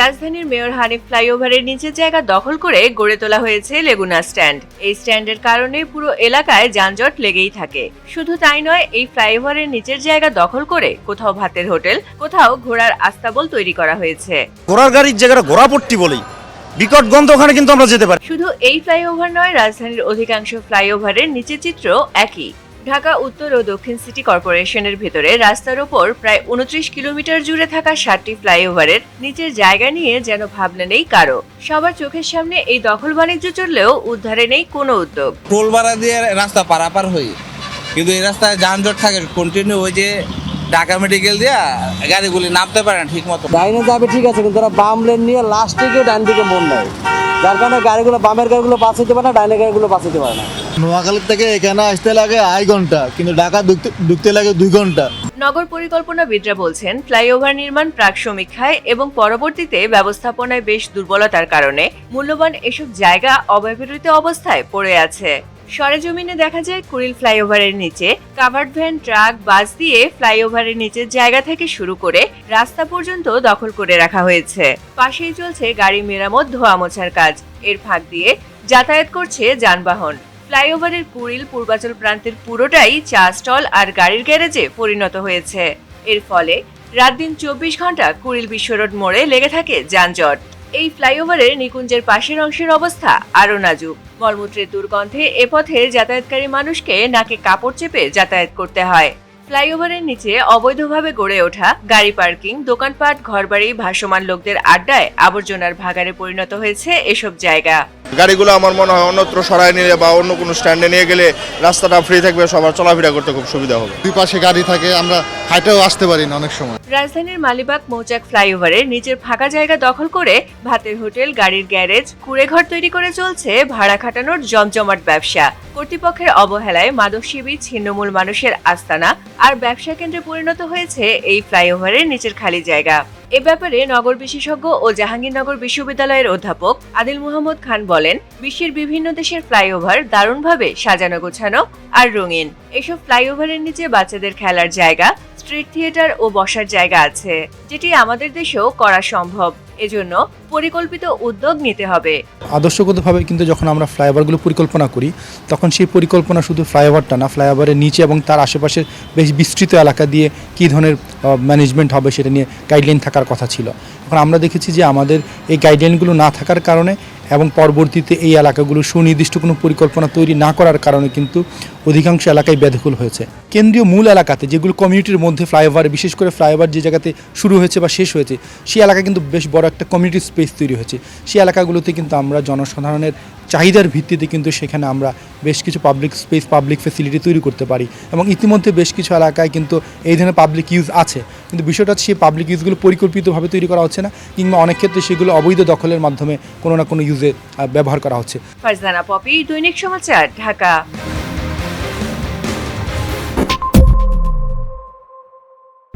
রাজধানীর মেয়র হানিফ ফ্লাইওভারের নিচের জায়গা দখল করে গড়ে তোলা হয়েছে লেগুনা স্ট্যান্ড। এই স্ট্যান্ডের কারণে পুরো এলাকায় যানজট লেগেই থাকে। শুধু তাই নয় এই ফ্লাইওভারের নিচের জায়গা দখল করে কোথাও ভাতের হোটেল কোথাও ঘোড়ার আস্তাবল তৈরি করা হয়েছে। ঘোড়ার গাড়ির জায়গাটা ঘোড়াপট্টি বলেই। বিকট গন্ধ ওখানে কিন্তু আমরা যেতে পারি। শুধু এই ফ্লাইওভার নয় রাজধানীর অধিকাংশ ফ্লাইওভারের নিচের চিত্র একই। ঢাকা উত্তর ও দক্ষিণ সিটি কর্পোরেশনের ভেতরে রাস্তার ওপর প্রায় উনত্রিশ কিলোমিটার জুড়ে থাকা সাতটি ফ্লাইওভারের নিচের জায়গা নিয়ে যেন ভাবনা নেই কারও। সবার চোখের সামনে এই দখল বাণিজ্য চললেও উদ্ধারে নেই কোনো উদ্যোগ। টোল ভাড়া দিয়ে রাস্তা পারাপার হই। কিন্তু এই রাস্তায় যানজট থাকে কন্টিনিউ ওই যে ঢাকা মেডিকেল দিয়া গাড়িগুলি নামতে পারে না ঠিক মতো ডাইনে যাবে ঠিক আছে কিন্তু ওরা বাম লেন নিয়ে লাস্টে গিয়ে ডান দিকে মন নেয় যার কারণে গাড়িগুলো বামের গাড়িগুলো বাঁচাইতে পারে না ডাইনের গাড়িগুলো বাঁচাইতে পারে না। নোয়াখালী থেকে এখানে আসতে লাগে আড়াই ঘণ্টা কিন্তু ঢাকা ঢুকতে ঢুকতে লাগে দুই ঘণ্টা। নগর পরিকল্পনাবিদরা বলছেন ফ্লাইওভার নির্মাণ প্রাক সমীক্ষায় এবং পরবর্তীতে ব্যবস্থাপনায় বেশ দুর্বলতার কারণে মূল্যবান এসব জায়গা অব্যবহৃত অবস্থায় পড়ে আছে। সরেজমিনে দেখা যায় কুড়িল ফ্লাইওভারের নিচে, কাভার্ড ভ্যান, ট্রাক, বাস দিয়ে ফ্লাইওভারের নিচের জায়গা থেকে শুরু করে রাস্তা পর্যন্ত দখল করে রাখা হয়েছে। পাশেই চলছে গাড়ি মেরামত ধোয়া মোছার কাজ। এর ফাঁক দিয়ে যাতায়াত করছে যানবাহন। ফ্লাইওভারের কুড়িল পূর্বাচল প্রান্তের পুরোটাই চা স্টল আর গাড়ির গ্যারেজে পরিণত হয়েছে। এর ফলে রাত দিন চব্বিশ ঘণ্টা কুড়িল বিশ্ব রোড মোড়ে লেগে থাকে যানজট। এই ফ্লাইওভারের নিকুঞ্জের পাশের অংশের অবস্থা আরও নাজুক। মলমূত্রের দুর্গন্ধে এ পথে যাতায়াতকারী মানুষকে নাকে কাপড় চেপে যাতায়াত করতে হয়। ফ্লাইওভারের নিচে অবৈধভাবে গড়ে ওঠা গাড়ি পার্কিং দোকানপাট ঘরবাড়ি ভাসমান লোকদের আড্ডায় আবর্জনার ভাগারে পরিণত হয়েছে এসব জায়গা। গাড়িগুলো আমার মনে হয় অন্যত্র সরায় নিলে বা অন্য কোনো স্ট্যান্ডে নিয়ে গেলে রাস্তাটা ফ্রি থাকবে সবার চলাফেরা করতে খুব সুবিধা হবে। দুই পাশে গাড়ি থাকে আমরা হাইটেও আসতে পারি না অনেক সময়। রাজধানীর মালিবাগ মৌচাক ফ্লাইওভারের নিচের ফাঁকা জায়গা দখল করে ভাতের হোটেল গাড়ির গ্যারেজ কুড়েঘর তৈরি করে চলছে ভাড়া খাটানোর জমজমাট ব্যবসা। কর্তৃপক্ষের অবহেলায় মাদক শিবির ছিন্নমূল মানুষের আস্তানা আর ব্যবসা কেন্দ্রে পরিণত হয়েছে এই ফ্লাইওভারের নিচের খালি জায়গা। এ ব্যাপারে নগর বিশেষজ্ঞ ও জাহাঙ্গীরনগর বিশ্ববিদ্যালয়ের অধ্যাপক আদিল মোহাম্মদ খান বলেন, বিশ্বের বিভিন্ন দেশের ফ্লাইওভার দারুণভাবে সাজানো গোছানো আর রঙিন। এসব ফ্লাইওভারের নিচে বাচ্চাদের খেলার জায়গা স্ট্রিট থিয়েটার ও বসার জায়গা আছে, যেটি আমাদের দেশেও করা সম্ভব। এজন্য পরিকল্পিত উদ্যোগ নিতে হবে। আদর্শগতভাবে কিন্তু যখন আমরা ফ্লাইওভারগুলো পরিকল্পনা করি, তখন সেই পরিকল্পনা শুধু ফ্লাইওভারটা না, ফ্লাইওভারের নিচে এবং তার আশেপাশের বেশ বিস্তৃত এলাকা দিয়ে কী ধরনের ম্যানেজমেন্ট হবে সেটা নিয়ে গাইডলাইন থাকার কথা ছিল। এখন আমরা দেখেছি যে আমাদের এই গাইডলাইনগুলো না থাকার কারণে এবং পরবর্তীতে এই এলাকাগুলো সুনির্দিষ্ট কোনো পরিকল্পনা তৈরি না করার কারণে কিন্তু অধিকাংশ এলাকায় ব্যাধকুল হয়েছে। কেন্দ্রীয় মূল এলাকাতে যেগুলো কমিউনিটির মধ্যে ফ্লাইওভার, বিশেষ করে ফ্লাইওভার যে জায়গাতে শুরু হয়েছে বা শেষ হয়েছে, সেই এলাকা কিন্তু বেশ বড় একটা কমিউনিটি স্পেস তৈরি হয়েছে। সেই এলাকাগুলোতে কিন্তু আমরা জনসাধারণের চাহিদার ভিত্তিতে কিন্তু সেখানে আমরা বেশ কিছু পাবলিক স্পেস পাবলিক ফেসিলিটি তৈরি করতে পারি। এবং ইতিমধ্যে বেশ কিছু এলাকায় কিন্তু এই ধরনের পাবলিক ইউজ আছে। কিন্তু বিষয়টা সেই পাবলিক ইউজগুলো পরিকল্পিতভাবে তৈরি করা হচ্ছে না, কিংবা অনেক ক্ষেত্রে সেগুলো অবৈধ দখলের মাধ্যমে কোনো না কোনো ইউজে ব্যবহার করা হচ্ছে। ফারজানা পপি, দৈনিক সমাচার, ঢাকা।